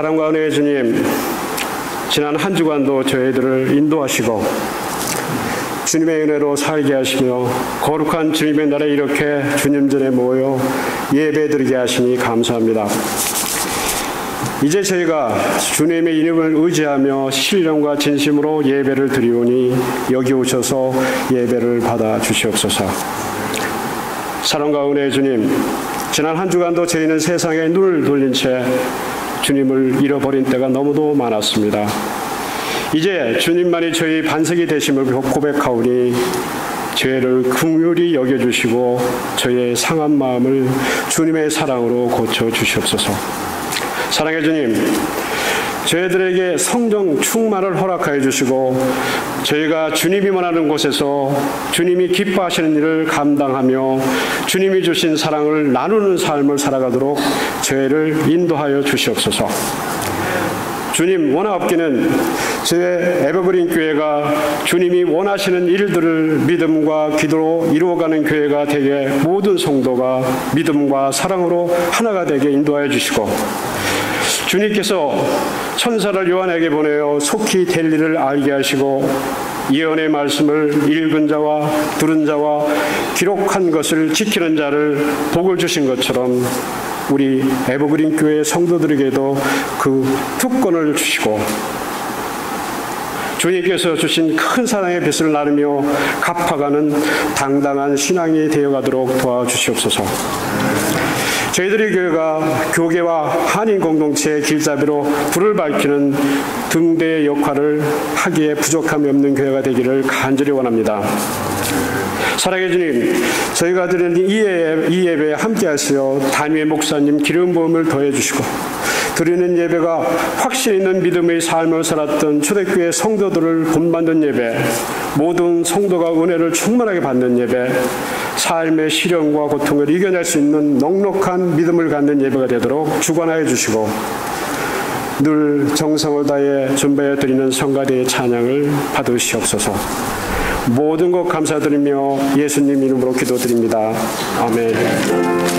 사랑과 은혜의 주님, 지난 한 주간도 저희들을 인도하시고 주님의 은혜로 살게 하시며 거룩한 주님의 날에 이렇게 주님 전에 모여 예배드리게 하시니 감사합니다. 이제 저희가 주님의 이름을 의지하며 신령과 진심으로 예배를 드리오니 여기 오셔서 예배를 받아 주시옵소서. 사랑과 은혜의 주님, 지난 한 주간도 저희는 세상에 눈을 돌린 채 주님을 잃어버린 때가 너무도 많았습니다. 이제 주님만이 저희 반석이 되심을 고백하오니 죄를 긍휼히 여겨주시고 저희의 상한 마음을 주님의 사랑으로 고쳐 주시옵소서. 사랑의 주님, 저희들에게 성령 충만을 허락하여 주시고 저희가 주님이 원하는 곳에서 주님이 기뻐하시는 일을 감당하며 주님이 주신 사랑을 나누는 삶을 살아가도록 저희를 인도하여 주시옵소서. 주님 원하옵기는 제 에버그린 교회가 주님이 원하시는 일들을 믿음과 기도로 이루어가는 교회가 되게 모든 성도가 믿음과 사랑으로 하나가 되게 인도하여 주시고 주님께서 천사를 요한에게 보내어 속히 될 일을 알게 하시고 예언의 말씀을 읽은 자와 들은 자와 기록한 것을 지키는 자를 복을 주신 것처럼 우리 에버그린 교회 성도들에게도 그 특권을 주시고 주님께서 주신 큰 사랑의 빚을 나누며 갚아가는 당당한 신앙이 되어가도록 도와주시옵소서. 저희들의 교회가 교계와 한인 공동체의 길잡이로 불을 밝히는 등대의 역할을 하기에 부족함이 없는 교회가 되기를 간절히 원합니다. 사랑해 주님, 저희가 드리는 이, 예배, 이 예배에 함께 하시어 단위의 목사님 기름 부음을 더해 주시고 드리는 예배가 확신 있는 믿음의 삶을 살았던 초대교회 성도들을 본받는 예배, 모든 성도가 은혜를 충만하게 받는 예배, 삶의 시련과 고통을 이겨낼 수 있는 넉넉한 믿음을 갖는 예배가 되도록 주관하여 주시고 늘 정성을 다해 준비해 드리는 성가대의 찬양을 받으시옵소서. 모든 것 감사드리며 예수님 이름으로 기도드립니다. 아멘.